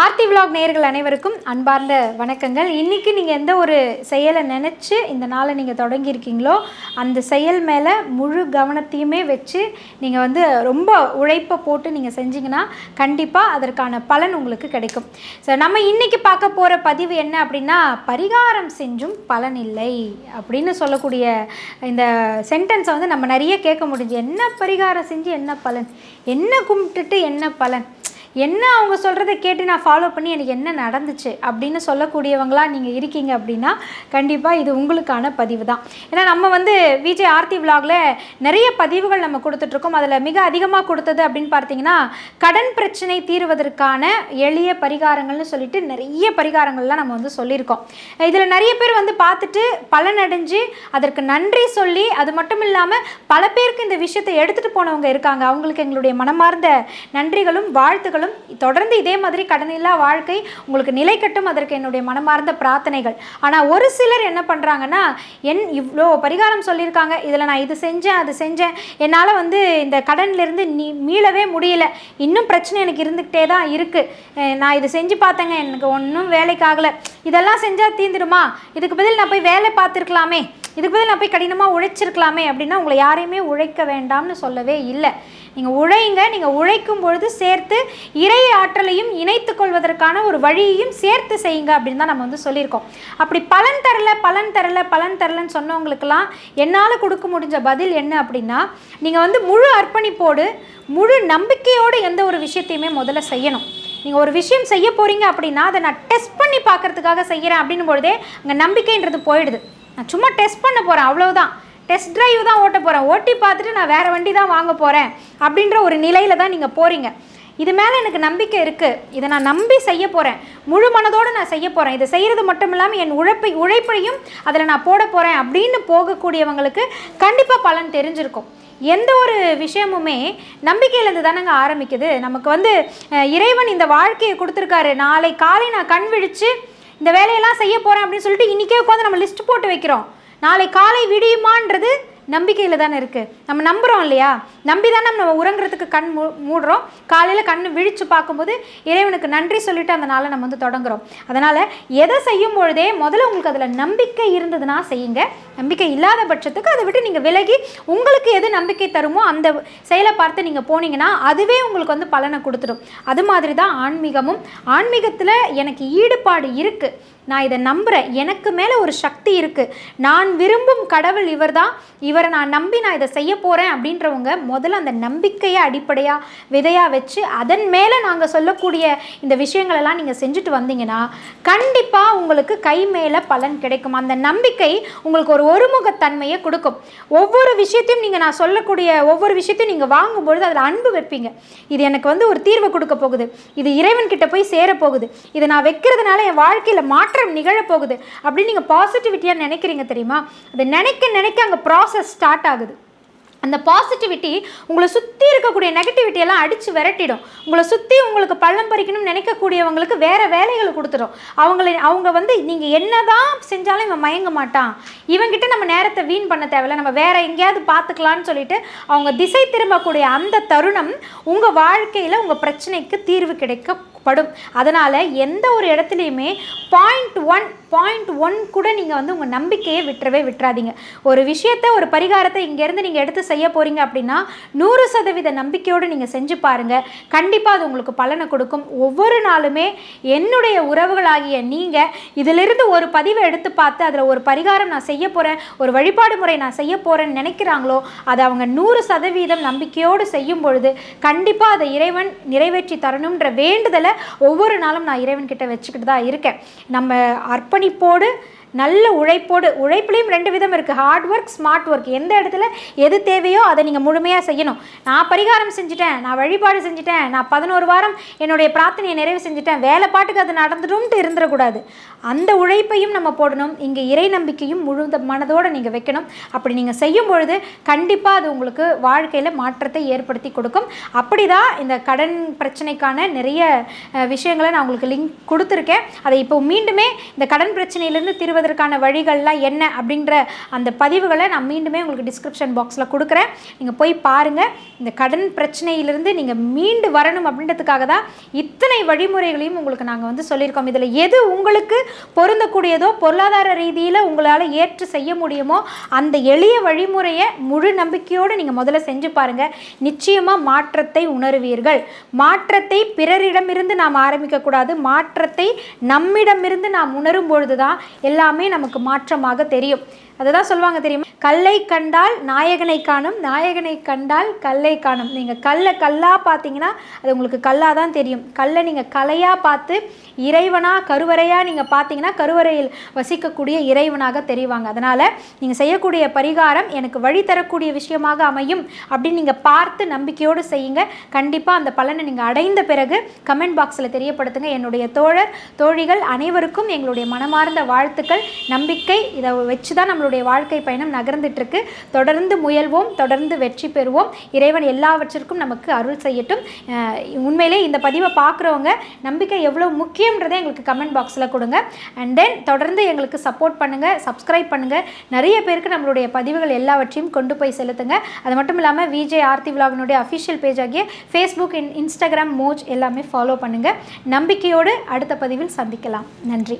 Aarthi vlog நேயர்கள் அனைவருக்கும் அன்பார்ந்த வணக்கங்கள். இன்றைக்கி நீங்கள் எந்த ஒரு செயலை நினச்சி இந்த நாளை நீங்கள் தொடங்கியிருக்கீங்களோ அந்த செயல் மேலே முழு கவனத்தையுமே வச்சு நீங்கள் வந்து ரொம்ப உழைப்பை போட்டு நீங்கள் செஞ்சீங்கன்னா கண்டிப்பாக அதற்கான பலன் உங்களுக்கு கிடைக்கும். ஸோ நம்ம இன்றைக்கி பார்க்க போகிற பதிவு என்ன அப்படின்னா பரிகாரம் செஞ்சும் பலன் இல்லை அப்படின்னு சொல்லக்கூடிய இந்த சென்டென்ஸை வந்து நம்ம நிறைய கேட்க முடிஞ்சு என்ன பரிகாரம் செஞ்சு என்ன பலன்? என்ன கும்பிட்டுட்டு என்ன பலன்? என்ன அவங்க சொல்கிறத கேட்டு நான் ஃபாலோ பண்ணி எனக்கு என்ன நடந்துச்சு அப்படின்னு சொல்லக்கூடியவங்களாக நீங்கள் இருக்கீங்க அப்படின்னா கண்டிப்பாக இது உங்களுக்கான பதிவு தான். ஏன்னா நம்ம வந்து விஜய் ஆர்த்தி விலாகில் நிறைய பதிவுகள் நம்ம கொடுத்துட்ருக்கோம் அதில் மிக அதிகமாக கொடுத்தது அப்படின்னு பார்த்தீங்கன்னா கடன் பிரச்சனை தீர்வதற்கான எளிய பரிகாரங்கள்னு சொல்லிட்டு நிறைய பரிகாரங்கள்லாம் நம்ம வந்து சொல்லியிருக்கோம். இதில் நிறைய பேர் வந்து பார்த்துட்டு பலனடைஞ்சு அதற்கு நன்றி சொல்லி அது மட்டும் இல்லாமல் பல பேருக்கு இந்த விஷயத்தை எடுத்துகிட்டு போனவங்க இருக்காங்க. அவங்களுக்கு எங்களுடைய மனமார்ந்த நன்றிகளும் வாழ்த்துக்களும் தொடர்ந்து இதே மாதிரி கடனில்லா வாழ்க்கை உங்களுக்கு நிலைக்கட்டும் அதற்கு என்னுடைய மனமார்ந்த பிரார்த்தனைகள். ஆனால் ஒரு சிலர் என்ன பண்ணுறாங்கன்னா என் இவ்வளோ பரிகாரம் சொல்லியிருக்காங்க இதில் நான் இது செஞ்சேன் அது செஞ்சேன் என்னால் வந்து இந்த கடன்லேருந்து நீ மீளவே முடியல இன்னும் பிரச்சனை எனக்கு இருந்துக்கிட்டே தான் இருக்குது நான் இது செஞ்சு பார்த்தேங்க எனக்கு ஒன்றும் வேலைக்கு ஆகலை. இதெல்லாம் செஞ்சால் தீந்துடுமா? இதுக்கு பதில் நான் போய் வேலை பார்த்துருக்கலாமே. இதுக்கு பதில் நான் போய் கடினமாக உழைச்சிருக்கலாமே அப்படின்னா உங்களை யாரையுமே உழைக்க வேண்டாம்னு சொல்லவே இல்லை. நீங்கள் உழைங்க நீங்கள் உழைக்கும் பொழுது சேர்த்து இறை ஆற்றலையும் இணைத்து கொள்வதற்கான ஒரு வழியையும் சேர்த்து செய்யுங்க அப்படின்னு தான் நம்ம வந்து சொல்லியிருக்கோம். அப்படி பலன் தரல பலன் தரல பலன் தரலன்னு சொன்னவங்களுக்கெல்லாம் என்னால் கொடுக்க முடிஞ்ச பதில் என்ன அப்படின்னா நீங்கள் வந்து முழு அர்ப்பணிப்போடு முழு நம்பிக்கையோடு எந்த ஒரு விஷயத்தையுமே முதல்ல செய்யணும். நீங்கள் ஒரு விஷயம் செய்ய போகிறீங்க அப்படின்னா அதை நான் டெஸ்ட் பண்ணி பார்க்கறதுக்காக செய்கிறேன் அப்படின்னும் பொழுதே அங்கே நம்பிக்கைன்றது போயிடுது. நான் சும்மா டெஸ்ட் பண்ண போகிறேன் அவ்வளோதான் டெஸ்ட் ட்ரைவ் தான் ஓட்ட போகிறேன் ஓட்டி பார்த்துட்டு நான் வேறு வண்டி தான் வாங்க போகிறேன் அப்படின்ற ஒரு நிலையில் தான் நீங்கள் போகிறீங்க இது மேலே எனக்கு நம்பிக்கை இருக்குது இதை நான் நம்பி செய்ய போகிறேன் முழு மனதோடு நான் செய்ய போகிறேன் இதை செய்கிறது மட்டும் இல்லாமல் என் உழைப்பை உழைப்பையும் அதில் நான் போட போகிறேன் அப்படின்னு போகக்கூடியவங்களுக்கு கண்டிப்பாக பலன் தெரிஞ்சிருக்கும். எந்த ஒரு விஷயமுமே நம்பிக்கையிலேருந்து தானங்க ஆரம்பிக்குது. நமக்கு வந்து இறைவன் இந்த வாழ்க்கையை கொடுத்துருக்காரு. நாளை காலை நான் கண் விழித்து இந்த வேலையெல்லாம் செய்ய போகிறேன் அப்படின்னு சொல்லிட்டு இன்றைக்கே உட்காந்து நம்ம லிஸ்ட் போட்டு வைக்கிறோம். நாளை காலை விடியுமான்றது நம்பிக்கையில் தானே இருக்குது நம்ம நம்புகிறோம் இல்லையா? நம்பி தான் நம்ம உறங்குறதுக்கு கண் மூ மூடுறோம். காலையில் கண் விழித்து பார்க்கும்போது இறைவனுக்கு நன்றி சொல்லிட்டு அந்த நாளை நம்ம வந்து தொடங்குறோம். அதனால் எதை செய்யும் பொழுதே முதல்ல உங்களுக்கு அதில் நம்பிக்கை இருந்ததுன்னா செய்யுங்க. நம்பிக்கை இல்லாத பட்சத்துக்கு அதை விட்டு நீங்கள் விலகி உங்களுக்கு எது நம்பிக்கை தருமோ அந்த செயலை பார்த்து நீங்கள் போனீங்கன்னா அதுவே உங்களுக்கு வந்து பலனை கொடுத்துடும். அது மாதிரி தான் ஆன்மீகமும். ஆன்மீகத்தில் எனக்கு ஈடுபாடு இருக்குது நான் இதை நம்புகிறேன் எனக்கு மேலே ஒரு சக்தி இருக்குது நான் விரும்பும் கடவுள் இவர் தான் இவரை நான் நம்பி நான் இதை செய்ய போகிறேன் அப்படின்றவங்க முதல்ல அந்த நம்பிக்கையை அடிப்படையாக விதையாக வச்சு அதன் மேலே நாங்கள் சொல்லக்கூடிய இந்த விஷயங்களெல்லாம் நீங்கள் செஞ்சுட்டு வந்தீங்கன்னா கண்டிப்பாக உங்களுக்கு கை மேலே பலன் கிடைக்கும். அந்த நம்பிக்கை உங்களுக்கு ஒரு ஒருமுகத்தன்மையை கொடுக்கும். ஒவ்வொரு விஷயத்தையும் நீங்கள் நான் சொல்லக்கூடிய ஒவ்வொரு விஷயத்தையும் நீங்கள் வாங்கும்பொழுது அதில் அன்பு வைப்பீங்க. இது எனக்கு வந்து ஒரு தீர்வு கொடுக்க போகுது. இது இறைவன் கிட்ட போய் சேரப்போகுது போகுது. இதை நான் வைக்கிறதுனால என் வாழ்க்கையில் மாற்றம் நிகழப்போகுது அப்படின்னு நீங்கள் பாசிட்டிவிட்டியாக நினைக்கிறீங்க தெரியுமா? அதை நினைக்க நினைக்க அங்கே ப்ராசஸ் ஸ்டார்ட் ஆகுது. அந்த பாசிட்டிவிட்டி உங்களை சுற்றி இருக்கக்கூடிய நெகட்டிவிட்டி எல்லாம் அடித்து விரட்டிடும். உங்களை சுற்றி உங்களுக்கு பள்ளம் பறிக்கணும்னு நினைக்கக்கூடியவங்களுக்கு வேறு வேலைகளை கொடுத்துடும். அவங்கள அவங்க வந்து நீங்கள் என்னதான் செஞ்சாலும் இவன் மயங்க மாட்டான். இவங்கிட்ட நம்ம நேரத்தை வீண் பண்ண தேவையில்ல. நம்ம வேறு எங்கேயாவது பார்த்துக்கலான்னு சொல்லிட்டு அவங்க திசை திரும்பக்கூடிய அந்த தருணம் உங்கள் வாழ்க்கையில் உங்கள் பிரச்சனைக்கு தீர்வு படும். அதனால் எந்த ஒரு இடத்துலையுமே பாயிண்ட் ஒன் பாயிண்ட் ஒன் கூட நீங்கள் வந்து உங்கள் நம்பிக்கையை விட்டுறவே விட்டுறாதீங்க. ஒரு விஷயத்தை ஒரு பரிகாரத்தை இங்கேருந்து நீங்கள் எடுத்து செய்ய போகிறீங்க அப்படின்னா நூறு சதவீத நம்பிக்கையோடு நீங்கள் செஞ்சு பாருங்கள் கண்டிப்பாக அது உங்களுக்கு பலனை கொடுக்கும். ஒவ்வொரு நாளுமே என்னுடைய உறவுகளாகிய நீங்கள் இதிலிருந்து ஒரு பதிவை எடுத்து பார்த்து அதில் ஒரு பரிகாரம் நான் செய்ய போகிறேன் ஒரு வழிபாடு முறை நான் செய்ய போகிறேன்னு நினைக்கிறாங்களோ அதை அவங்க நூறு சதவீதம் நம்பிக்கையோடு செய்யும் பொழுது கண்டிப்பாக அதை இறைவன் நிறைவேற்றி தரணுன்ற வேண்டுதலை ஒவ்வொரு நாளும் நான் இறைவன் கிட்ட வச்சுக்கிட்டு தான் இருக்கேன். நம்ம அர்ப்பணிப்போடு நல்ல உழைப்போடு உழைப்புலேயும் ரெண்டு விதம் இருக்குது ஹார்ட் ஒர்க் ஸ்மார்ட் ஒர்க் எந்த இடத்துல எது தேவையோ அதை நீங்கள் முழுமையாக செய்யணும். நான் பரிகாரம் செஞ்சுட்டேன் நான் வழிபாடு செஞ்சுட்டேன் நான் பதினோரு வாரம் என்னுடைய பிரார்த்தனையை நிறைவு செஞ்சுட்டேன் வேலை பாட்டுக்கு அது நடந்துடும்ட்டு இருந்துடக்கூடாது. அந்த உழைப்பையும் நம்ம போடணும். இங்கே இறை நம்பிக்கையும் முழு மனதோடு நீங்கள் வைக்கணும். அப்படி நீங்கள் செய்யும் பொழுது கண்டிப்பாக அது உங்களுக்கு வாழ்க்கையில் மாற்றத்தை ஏற்படுத்தி கொடுக்கும். அப்படி தான் இந்த கடன் பிரச்சனைக்கான நிறைய விஷயங்களை நான் உங்களுக்கு லிங்க் கொடுத்துருக்கேன். அதை இப்போ மீண்டுமே இந்த கடன் பிரச்சனையிலேருந்து தீர்வதற்கு பெறுவதற்கான வழிகள்லாம் என்ன அப்படின்ற அந்த பதிவுகளை நான் மீண்டுமே உங்களுக்கு டிஸ்கிரிப்ஷன் பாக்ஸில் கொடுக்குறேன். நீங்கள் போய் பாருங்கள் இந்த கடன் பிரச்சனையிலிருந்து நீங்கள் மீண்டு வரணும் அப்படின்றதுக்காக தான் இத்தனை வழிமுறைகளையும் உங்களுக்கு நாங்கள் வந்து சொல்லியிருக்கோம். இதில் எது உங்களுக்கு பொருந்தக்கூடியதோ பொருளாதார ரீதியில் உங்களால் ஏற்று செய்ய முடியுமோ அந்த எளிய வழிமுறையை முழு நம்பிக்கையோடு நீங்கள் முதல்ல செஞ்சு பாருங்கள் நிச்சயமாக மாற்றத்தை உணருவீர்கள். மாற்றத்தை பிறரிடமிருந்து நாம் ஆரம்பிக்கக்கூடாது. மாற்றத்தை நம்மிடமிருந்து நாம் உணரும் பொழுது தான் எல்லாமே நமக்கு மாற்றமாக தெரியும். அதுதான் சொல்லுவாங்க தெரியுமா? கல்லை கண்டால் நாயகனை காணும் நாயகனை கண்டால் கல்லை காணும். நீங்கள் கல்லை கல்லாக பார்த்தீங்கன்னா அது உங்களுக்கு கல்லாக தான் தெரியும். கல்லை நீங்கள் கலையாக பார்த்து இறைவனாக கருவறையாக நீங்கள் பார்த்தீங்கன்னா கருவறையில் வசிக்கக்கூடிய இறைவனாக தெரிவாங்க. அதனால் நீங்கள் செய்யக்கூடிய பரிகாரம் எனக்கு வழி தரக்கூடிய விஷயமாக அமையும் அப்படின்னு நீங்கள் பார்த்து நம்பிக்கையோடு செய்யுங்க. கண்டிப்பாக அந்த பலனை நீங்கள் அடைந்த பிறகு கமெண்ட் பாக்ஸில் தெரியப்படுத்துங்க. என்னுடைய தோழர் தோழிகள் அனைவருக்கும் எங்களுடைய மனமார்ந்த வாழ்த்துக்கள். நம்பிக்கை இதை வச்சு தான் நம்மளுடைய வாழ்க்கை பயணம் நகர்ந்துட்டுருக்கு. தொடர்ந்து முயல்வோம் தொடர்ந்து வெற்றி பெறுவோம். இறைவன் எல்லாவற்றிற்கும் நமக்கு அருள் செய்யட்டும். உண்மையிலே இந்த பதிவை பார்க்குறவங்க நம்பிக்கை எவ்வளோ முக்கியன்றதை எங்களுக்கு கமெண்ட் பாக்ஸில் கொடுங்க. அண்ட் தென் தொடர்ந்து எங்களுக்கு சப்போர்ட் பண்ணுங்கள் சப்ஸ்கிரைப் பண்ணுங்கள் நிறைய பேருக்கு நம்மளுடைய பதிவுகள் எல்லாவற்றையும் கொண்டு போய் செலுத்துங்க. அது மட்டும் இல்லாமல் விஜே ஆர்த்தி விலாகினுடைய அஃபிஷியல் பேஜ் ஆகிய ஃபேஸ்புக் இன் இன்ஸ்டாகிராம் மோஜ் எல்லாமே ஃபாலோ பண்ணுங்கள் நம்பிக்கையோடு அடுத்த பதிவில் சந்திக்கலாம். நன்றி.